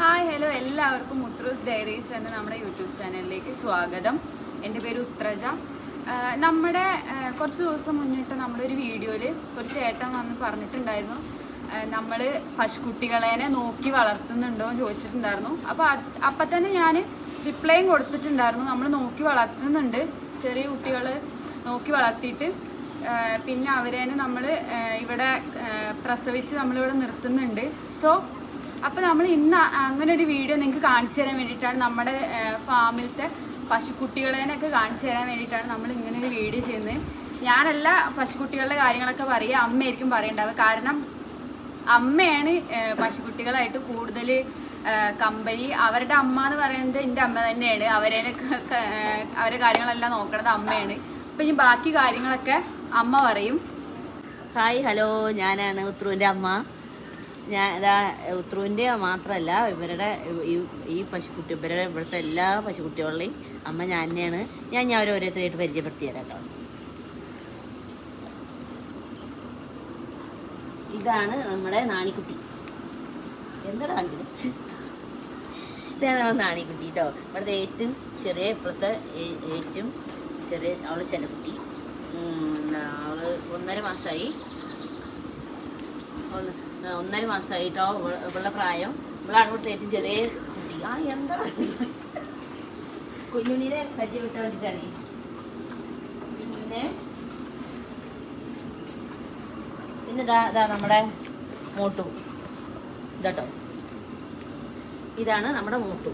Hi hello എല്ലാവർക്കും മുത്രൂസ് diaries എന്ന നമ്മുടെ യൂട്യൂബ് ചാനലിലേക്ക് സ്വാഗതം. എന്റെ പേര് ഉത്രജ. നമ്മുടെ കുറച്ച് ദിവസം മുന്നിട്ട് നമ്മുടെ ഒരു വീഡിയോയിൽ ഒരു ചേട്ടൻ വന്ന് പറഞ്ഞിട്ടുണ്ടായിരുന്നു. നമ്മൾ പശുക്കുട്ടികളെ നോക്കി വളർത്തുന്നുണ്ടോ എന്ന് ചോദിച്ചിട്ടുണ്ടായിരുന്നു. അപ്പോൾ അപ്പം തന്നെ ഞാൻ റിപ്ലൈയും കൊടുത്തിട്ടുണ്ടായിരുന്നു. നമ്മൾ നോക്കി വളർത്തുന്നുണ്ട്. ചെറിയ കുട്ടികൾ നോക്കി വളർത്തിയിട്ട്. പിന്നെ അവരേനെ നമ്മൾ ഇവിടെ പ്രസവിച്ച് നമ്മളിവിടെ നിർത്തുന്നുണ്ട്. സോ അപ്പോൾ നമ്മൾ ഇന്ന് അങ്ങനെ ഒരു വീഡിയോ നിങ്ങൾക്ക് കാണിച്ചു തരാൻ വേണ്ടിയിട്ടാണ് നമ്മുടെ ഫാമിലത്തെ പശുക്കുട്ടികളേനൊക്കെ കാണിച്ചു തരാൻ വേണ്ടിയിട്ടാണ് നമ്മൾ ഇങ്ങനെ ഒരു വീഡിയോ ചെയ്യുന്നത്. ഞാനല്ല പശുക്കുട്ടികളുടെ കാര്യങ്ങളൊക്കെ പറയുക അമ്മയായിരിക്കും പറയേണ്ടത്. കാരണം അമ്മയാണ് പശുക്കുട്ടികളായിട്ട് കൂടുതൽ കമ്പനി. അവരുടെ അമ്മ എന്ന് പറയുന്നത് എന്റെ അമ്മ തന്നെയാണ്. അവരെ അവരുടെ കാര്യങ്ങളെല്ലാം നോക്കണത് അമ്മയാണ്. അപ്പം ഇനി ബാക്കി കാര്യങ്ങളൊക്കെ അമ്മ പറയും. Hi hello. ഞാനാണ് ഉത്രുവിന്റെ അമ്മ. ഞാൻ ഇതാ ഉത്രുവിന്റെ മാത്രമല്ല ഇവരുടെ ഈ ഈ പശുക്കുട്ടി ഇവരുടെ ഇവിടുത്തെ എല്ലാ പശുക്കുട്ടികളുടെയും അമ്മ ഞാൻ തന്നെയാണ്. ഞാൻ ഞാൻ അവരെ ഓരോരുത്തരായിട്ട് പരിചയപ്പെടുത്തി തരാം കേട്ടോ. ഇതാണ് നമ്മുടെ നാണിക്കുട്ടി. എന്താണെങ്കിലും ഇതാണ് നമ്മുടെ നാണിക്കുട്ടി കേട്ടോ. ഇവിടുത്തെ ഏറ്റവും ചെറിയ ഇപ്പോഴത്തെ ഏറ്റവും ചെറിയ അവൾ ചെലക്കുട്ടി അവൾ ഒന്നര മാസമായി ഒന്ന് ഒന്നര മാസമായിട്ടോ ഇവളുടെ പ്രായം. ഇവളാണ് ഇവിടുത്തെ ഏറ്റവും ചെറിയ കുട്ടി. ആ എന്താ? കുഞ്ഞുണ്ണിനെ പരിചയപ്പെട്ടാൻ വേണ്ടിയിട്ടാണ്. പിന്നെ പിന്നെ ഇതാ ഇതാ നമ്മുടെ മൂട്ടു. ഇതാട്ടോ. ഇതാണ് നമ്മുടെ മൂട്ടു.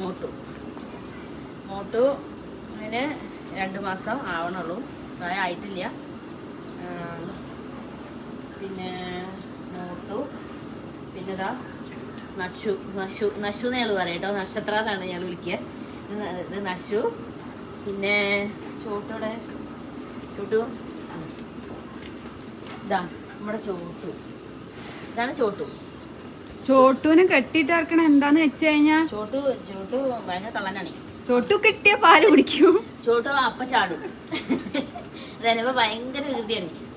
മൂട്ടു. മൂട്ടു അതിന് രണ്ട് മാസം ആവണുള്ളൂ. പ്രായം ആയിട്ടില്ല. പിന്നെ പിന്നെ ഇതാ നഷു നഷു നഷു എന്ന് ഞങ്ങൾ പറയാം കേട്ടോ. നക്ഷത്ര എന്നാണ് ഞങ്ങൾ വിളിക്കുക ഇത് നഷു പിന്നെ ചോട്ടോടെ? ചോട്ടു. ഇതാ നമ്മുടെ ചോട്ടു. ഇതാണ് ചോട്ടു. ചോട്ടുവിനെ കെട്ടിയിട്ടിറക്കണ എന്താന്ന് വെച്ച് കഴിഞ്ഞാ? ചോട്ടു ചോട്ടു ഭയങ്കര കള്ളനാണ് ചോട്ടു കെട്ടിയ പാൽ കുടിക്കും. ചോട്ടു അപ്പ ചാടും. അതന്നെ ഭയങ്കര വികൃതിയാണ്. അപ്പൊ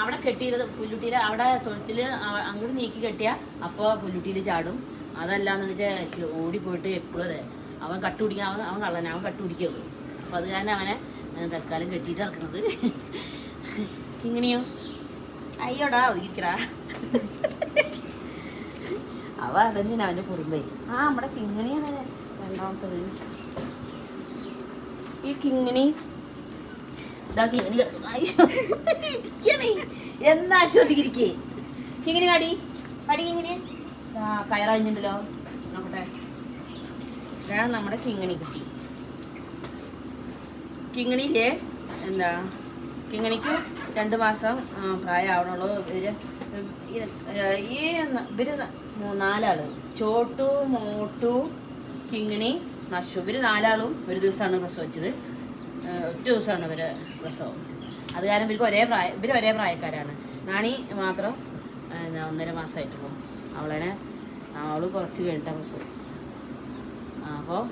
അവിടെ കെട്ടിയത് പുല്ലുട്ടിയിൽ അവിടെ തൊഴുത്തിൽ അങ്ങോട്ട് നീക്കി കെട്ടിയ അപ്പോൾ പുല്ലുട്ടിയിൽ ചാടും. അതല്ലാന്ന് വെച്ചാൽ ഓടിപ്പോയിട്ട് എപ്പോഴും അതെ. അവൻ കട്ട് പിടിക്കാൻ അവൻ അവൻ കള്ളന അവൻ കട്ട് പിടിക്കുള്ളൂ. അപ്പം അത് കാരണം അവനെ തൽക്കാലം കെട്ടിയിട്ട് ഇറക്കണത് ഇങ്ങനെയോ? അയ്യോടാ ഒതുക്കിക്കടാ അവ അതന്നെ അവന്റെ കുറുമ്പേ? ആ നമ്മുടെ കിങ്ങിണിയാണ് രണ്ടാമത്തത്. ഈ കിങ്ങിണി ഇതാ കിങ്ങിണി കിടക്കുന്നു. അയ്യോ, ഇരിക്കണേ. എന്നാ ശ്രദ്ധിക്കിരിക്കേ കിങ്ങിണി കടി കടി ആ കയറഞ്ഞിട്ടുണ്ടല്ലോ നോക്കട്ടെ ഇതാണ് നമ്മുടെ കിങ്ങിണി കിട്ടി. കിങ്ങിണിയില്ലേ? എന്താ? കിങ്ങിണിക്ക് രണ്ട് മാസം പ്രായമാവണുള്ളൂ ഇവർ ഈ- ഇവർ നാലാൾ. ചോട്ടു മോട്ടു കിങ്ങിണി നശു. ഇവർ നാലാളും ഒരു ദിവസമാണ് പ്രസവിച്ചത്. ഒറ്റ ദിവസമാണ് ഇവരെ പ്രസവം. അത് കാരണം ഇവർക്ക് ഒരേ പ്രായ ഇവർ ഒരേ പ്രായക്കാരാണ്. നാണി മാത്രം എന്നാ ഒന്നര ഒന്നര മാസമായിട്ടുള്ളൂ അവളെ അവൾ കുറച്ച് കഴിഞ്ഞിട്ടാ പ്രസവം. അപ്പോൾ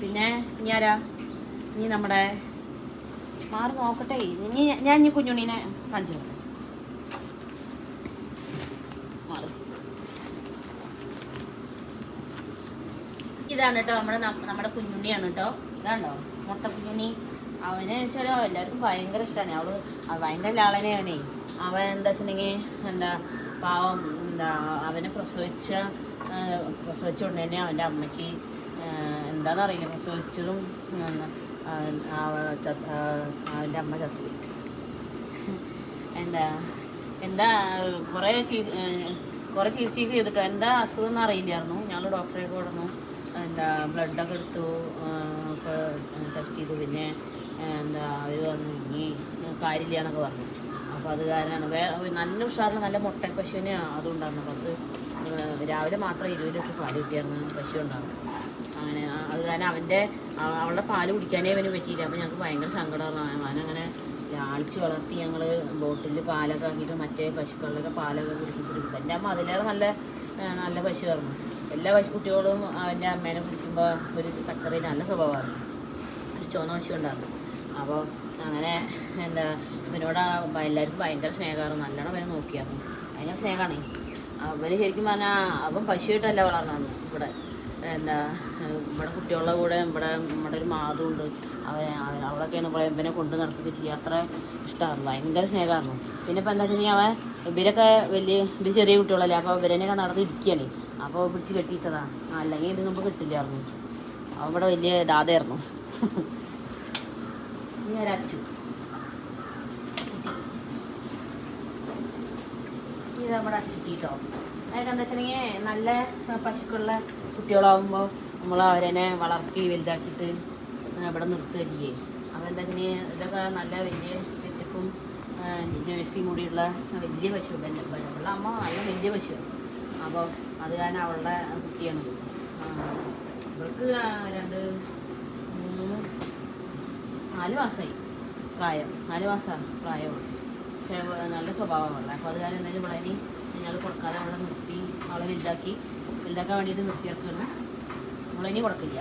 പിന്നെ ഇനി ആരാ? ഇനി നമ്മുടെ മാറി നോക്കട്ടെ. ഇനി ഞാൻ ഇനി കുഞ്ഞുണ്ണീനെ കാണിച്ചു. മാറ്. ഇതാണ് കേട്ടോ നമ്മുടെ നമ്മുടെ കുഞ്ഞുണ്ണിയാണ് കേട്ടോ. ഇതാണ്ടോ മുട്ട കുഞ്ഞുണ്ണി. അവനെ വെച്ചാൽ എല്ലാവർക്കും ഭയങ്കര ഇഷ്ടമാണ് അവൾ അവ- ഭയങ്കര ലാളനെ അവനെ. അവൻ എന്താ വെച്ചിട്ടുണ്ടെങ്കിൽ എന്താ പാവം എന്താ അവനെ പ്രസവിച്ച പ്രസവിച്ച ഉടനെ തന്നെ അവന്റെ അമ്മയ്ക്ക് എന്താണെന്നറിയില്ല പ്രസവിച്ചതും ചത്ത്- അവന്റെ അമ്മ ചത്തുപോയി. എന്താ എന്താ കുറേ കുറേ ചികിത്സയൊക്കെ ചെയ്തിട്ടോ? എന്താ അസുഖം എന്ന് അറിയില്ലായിരുന്നു. ഞങ്ങൾ ഡോക്ടറെ കൊടുന്നു എന്താ ബ്ലഡൊക്കെ എടുത്തു ടെസ്റ്റ് ചെയ്തു. പിന്നെ അവർ പറഞ്ഞു ഇനി കാര്യമില്ല എന്നൊക്കെ പറഞ്ഞു. അപ്പോൾ അത് കാരണമാണ്. വേ നല്ല ഉഷാറുള്ള നല്ല മുട്ട പശുവിനെ അതുണ്ടായിരുന്നു. അത് രാവിലെ മാത്രം ഇരുപത് ലിറ്റർ പാൽ കിട്ടിയായിരുന്നു പശു ഉണ്ടാകും അങ്ങനെ അത് കാരണം അവന്റെ അവ- അവളുടെ പാൽ കുടിക്കാനേ അവന് പറ്റിയില്ല. അപ്പോൾ ഞങ്ങൾക്ക് ഭയങ്കര സങ്കടമായിരുന്നു. അവനങ്ങനെ ലാളിച്ച് വളർത്തി ഞങ്ങൾ ബോട്ടിൽ പാലൊക്കെ ആക്കിയിട്ട് മറ്റേ പശുക്കളിലൊക്കെ പാലൊക്കെ കുടിപ്പിച്ചിട്ട് എന്റെ അമ്മ അതിലേറെ നല്ല നല്ല പശുവായിരുന്നു. എല്ലാ പശു കുട്ടികളും അവന്റെ അമ്മേനെ കുടിക്കുമ്പോൾ ഒരു കച്ചറയിൽ നല്ല സ്വഭാവമായിരുന്നു. ഒരു ചുവന്ന പശു ഉണ്ടായിരുന്നു. അപ്പോൾ അങ്ങനെ എന്താ ഇവനോട് എല്ലാവർക്കും ഭയങ്കര സ്നേഹമായിരുന്നു. നല്ലോണം അവനെ നോക്കിയായിരുന്നു. ഭയങ്കര സ്നേഹമാണ്. അവന് ശരിക്കും പറഞ്ഞാൽ അവൻ പശുവായിട്ടല്ല വളർന്നു ഇവിടെ. എന്താ ഇവിടെ കുട്ടികളുടെ കൂടെ ഇവിടെ നമ്മുടെ ഒരു മാതുണ്ട് അവൻ അവളൊക്കെയാണ് ഇവിടെ ഇവനെ കൊണ്ട് നടക്കുകയൊക്കെ ചെയ്യുക. അത്ര ഇഷ്ടമായിരുന്നു ഭയങ്കര സ്നേഹമായിരുന്നു. പിന്നെ ഇപ്പം എന്താ വെച്ചിട്ടുണ്ടെങ്കിൽ അവൻ ഇവരൊക്കെ വലിയ ഇവർ ചെറിയ കുട്ടികളല്ലേ അപ്പോൾ ഇവരെയൊക്കെ നടന്ന് ഇരിക്കുകയാണ്. അപ്പോൾ പിടിച്ച് കെട്ടിയിട്ടതാണ് അല്ലെങ്കിൽ ഇത് നമുക്ക് കിട്ടില്ലായിരുന്നു. അവിടെ വലിയ ദാതയായിരുന്നു. ഇനി ഒരച്ചു ഇത് നമ്മുടെ അച്ചുട്ടി കേട്ടോ അതൊക്കെ എന്താ വെച്ചിട്ടുണ്ടെങ്കിൽ നല്ല പശുക്കളുള്ള കുട്ടികളാവുമ്പോൾ നമ്മൾ അവരെന്നെ വളർത്തി വലുതാക്കിയിട്ട് ഇവിടെ നിർത്തുക ചെയ്യേ. അപ്പോൾ എന്താ വെച്ചിട്ടുണ്ടെങ്കിൽ ഇതൊക്കെ നല്ല വലിയ വെച്ചപ്പും നേഴ്സിംഗ് കൂടിയുള്ള വലിയ പശു വെള്ള അമ്മ നല്ല വലിയ പശു അപ്പോൾ അത് കാരണം അവളുടെ കുട്ടിയാണ്. ഇവൾക്ക് രണ്ട് മൂന്ന് നാല് മാസമായി പ്രായം. നാല് മാസമാണ് പ്രായമുള്ളൂ. പക്ഷേ നല്ല സ്വഭാവമുള്ള. അപ്പോൾ അത് കാരണം എന്തായാലും ഇവിടെ ഇനി ഞങ്ങൾ കൊടുക്കാതെ അവളെ നിർത്തി അവളെ വലുതാക്കി. വലുതാക്കാൻ വേണ്ടിയിട്ട് നിർത്തിയാക്കുന്നു നമ്മളിനി കൊടുക്കില്ല.